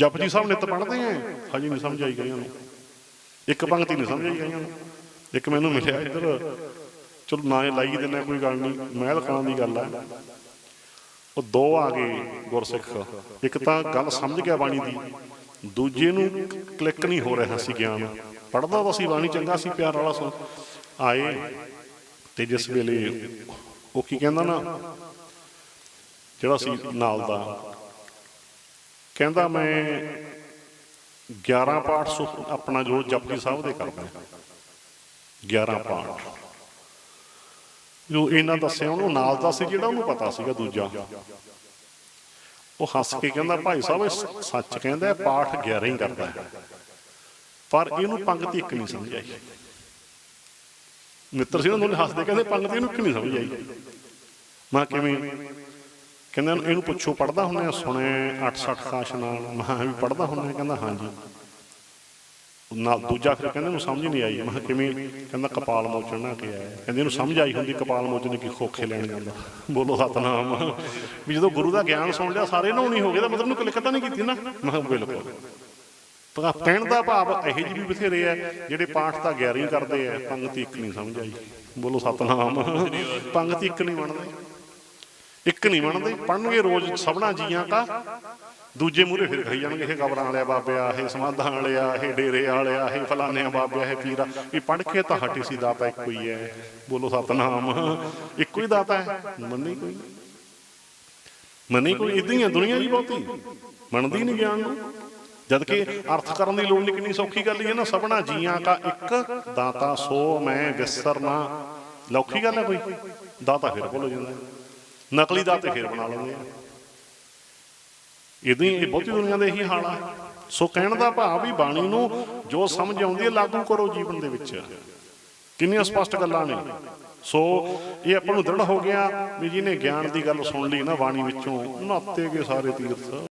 ਜਪਜੀ ਸਾਹਿਬ ਨਿਤ ਪੜ੍ਹਦੇ ਆ। ਹਜੇ, ਨਹੀਂ ਸਮਝ ਆਈ ਗਈ ਉਹਨੂੰ ਇੱਕ ਪੰਕਤੀ ਨਹੀਂ ਸਮਝ ਆਈ ਗਈ ਉਹਨੂੰ ਇੱਕ ਮੈਨੂੰ ਮਿਲਿਆ ਇੱਧਰ। ਚਲੋ ਨਾ ਲਾਈ ਦਿੰਨਾ ਕੋਈ ਗੱਲ ਨਹੀਂ। ਮਹਿਲ ਖਾਨ ਦੀ ਗੱਲ ਹੈ ਉਹ ਦੋ ਆ ਗਏ ਗੁਰਸਿੱਖ। ਇੱਕ ਤਾਂ ਗੱਲ ਸਮਝ ਗਿਆ ਬਾਣੀ ਦੀ। ਦੂਜੇ ਨੂੰ ਕਲਿੱਕ ਨਹੀਂ ਹੋ ਰਿਹਾ ਸੀ ਗਿਆਨ। ਪੜਦਾ ਤਾਂ ਸੀ, ਬਾਣੀ ਚੰਗਾ ਸੀ, ਪਿਆਰ ਵਾਲਾ ਸੁਣ ਆਏ ਤੇ ਜਿਸ ਵੇਲੇ ਉਹ ਕੀ ਕਹਿੰਦਾ ਨਾ, ਜਿਹੜਾ ਸੀ ਨਾਲ ਦਾ ਕਹਿੰਦਾ ਮੈਂ 11 ਪਾਠ ਸੁ ਆਪਣਾ ਜੋ ਜਪਜੀ ਸਾਹਿਬ ਦੇ ਕਰਦਾ 11 ਪਾਠ। ਜੋ ਇਹਨਾਂ ਦੱਸਿਆ, ਉਹਨੂੰ ਨਾਲ ਦਾ ਸੀ ਜਿਹੜਾ ਉਹਨੂੰ ਪਤਾ ਸੀਗਾ ਦੂਜਾ। ਉਹ ਹੱਸ ਕੇ ਕਹਿੰਦਾ, ਭਾਈ ਸਾਹਿਬ, ਇਹ ਸੱਚ ਕਹਿੰਦਾ ਪਾਠ 11 ਹੀ ਕਰਦਾ ਪਰ ਇਹਨੂੰ ਪੰਗਤੀ ਇੱਕ ਨਹੀਂ ਸਮਝ ਆਈ। ਮਿੱਤਰ ਸੀ ਉਹਨਾਂ ਹੱਸਦੇ ਕਹਿੰਦੇ, ਪੰਗਤੀ ਇਹਨੂੰ ਇੱਕ ਨਹੀਂ ਸਮਝ ਆਈ। ਮੈਂ ਕਿਵੇਂ? ਕਹਿੰਦਾ ਇਹਨੂੰ- ਪੁੱਛੋ ਪੜਦਾ ਹੁੰਨੇ ਆ? ਸੁਣੇ 68 ਕਾਸ਼ ਨਾਲ। ਮੈਂ ਕਿਹਾ ਵੀ ਪੜਦਾ ਹੁੰਨੇ ਕਹਿੰਦਾ ਹਾਂਜੀ। ਨਾਲ ਦੂਜਾ ਫਿਰ ਕਹਿੰਦੇ ਨੂੰ ਸਮਝ ਨਹੀਂ ਆਈ। ਮੈਂ ਕਿਹਾ ਕਿਵੇਂ? ਕਹਿੰਦਾ ਕਪਾਲ ਮੋਚਣ ਨਾ ਕਿਹਾ ਕਹਿੰਦੇ ਇਹਨੂੰ ਸਮਝ ਆਈ ਹੁੰਦੀ ਕਪਾਲ ਮੋਚਣ ਕੀ ਖੋਖੇ ਲੈਣ ਜਾਂਦਾ। ਬੋਲੋ ਸਤਨਾਮ। ਵੀ ਜਦੋਂ ਗੁਰੂ ਦਾ ਗਿਆਨ ਸੁਣ ਲਿਆ, ਸਾਰੇ ਨੂੰ ਨਹੀਂ ਹੋ ਗਏ, ਤਾਂ ਮਤਲਬ ਨੂੰ ਕਲਿੱਕ ਤਾਂ ਨਹੀਂ ਕੀਤੀ ਨਾ? ਮੈਂ ਕਿਹਾ ਬਿਲਕੁਲ। ਤਾਂ ਕਹਿਣ ਦਾ ਭਾਵ ਇਹੋ ਜਿਹੇ ਵੀ ਬਥੇਰੇ ਆ, ਜਿਹੜੇ ਪਾਠ ਤਾਂ ਗੈਰੀ ਕਰਦੇ ਆ, ਪੰਗਤੀ ਇੱਕ ਨਹੀਂ ਸਮਝ ਆਈ। ਬੋਲੋ ਸਤਨਾਮ। ਪੰਗਤੀ ਇੱਕ ਨਹੀਂ ਮੰਨਦੇ ਇੱਕ ਨਹੀਂ ਮੰਨਦੇ ਪੜਨਗੇ ਰੋਜ਼ ਸਭਨਾ ਜੀਆਂ ਕਾ ਦੂਜੇ ਮੂਹਰੇ ਫਿਰ ਖਾਈ ਜਾਣਗੇ, ਇਹ ਕਬਰਾਂ ਵਾਲਿਆ ਬਾਬਿਆ, ਇਹ ਸਮਾਧਾਂ ਵਾਲਿਆ, ਇਹ ਡੇਰੇ ਵਾਲਿਆ, ਇਹ ਫਲਾਨਿਆਂ ਬਾਬਿਆ, ਇਹ ਪੀਰਾ। ਇਹ ਪੜ ਕੇ ਤਾਂ ਹਟੀ ਸੀ ਦਾਤਾ ਇੱਕੋ ਹੀ ਹੈ। ਬੋਲੋ ਸਤਨਾਮ, ਇੱਕੋ ਹੀ ਦਾਤਾ ਹੈ। ਮੰਨੀ ਕੋਈ ਨਹੀਂ। ਕੋਈ, ਇਦਾਂ ਹੀ ਹੈ ਦੁਨੀਆ ਦੀ ਬਹੁਤੀ। ਮੰਨਦੀ ਨਹੀਂ ਗਿਆਨ ਨੂੰ। ਜਦ ਕਿ ਅਰਥ ਕਰਨ ਦੀ ਲੋੜ ਨਹੀਂ ਕਿੰਨੀ ਸੌਖੀ ਗੱਲ ਹੀ ਹੈ ਨਾ, ਸਭਨਾ ਜੀਆਂ ਕਾ ਇੱਕ, ਦਾਤਾ ਸੋ, ਮੈਂ ਵਿਸਰਨਾ। ਲੌਖੀ ਗੱਲ ਹੈ ਕੋਈ। ਦਾਤਾ ਫਿਰ ਭੁੱਲ ਜਾਂਦਾ। ਨਕਲੀ ਦਾ ਤੇ ਫਿਰ ਬਣਾ ਲੈਂਦੇ ਆ ਇਦਾਂ ਹੀ ਇਹ ਬਹੁਤੀ ਦੁਨੀਆ ਦੇ ਇਹੀ ਹਾਲ ਆ। ਸੋ ਕਹਿਣ ਦਾ ਭਾਵ ਵੀ ਬਾਣੀ ਨੂੰ ਜੋ ਸਮਝ ਆਉਂਦੀ ਹੈ, ਲਾਗੂ ਕਰੋ ਜੀਵਨ ਦੇ ਵਿੱਚ। ਕਿੰਨੀਆਂ ਸਪਸ਼ਟ ਗੱਲਾਂ ਨੇ। ਸੋ ਇਹ ਆਪਾਂ ਨੂੰ ਦ੍ਰਿੜ ਹੋ ਗਿਆ ਵੀ ਜਿਹਨੇ ਗਿਆਨ ਦੀ ਗੱਲ ਸੁਣ ਲਈ ਨਾ, ਬਾਣੀ ਵਿੱਚੋਂ, ਨਾਤੇ ਗਏ ਸਾਰੇ ਤੀਰਥ।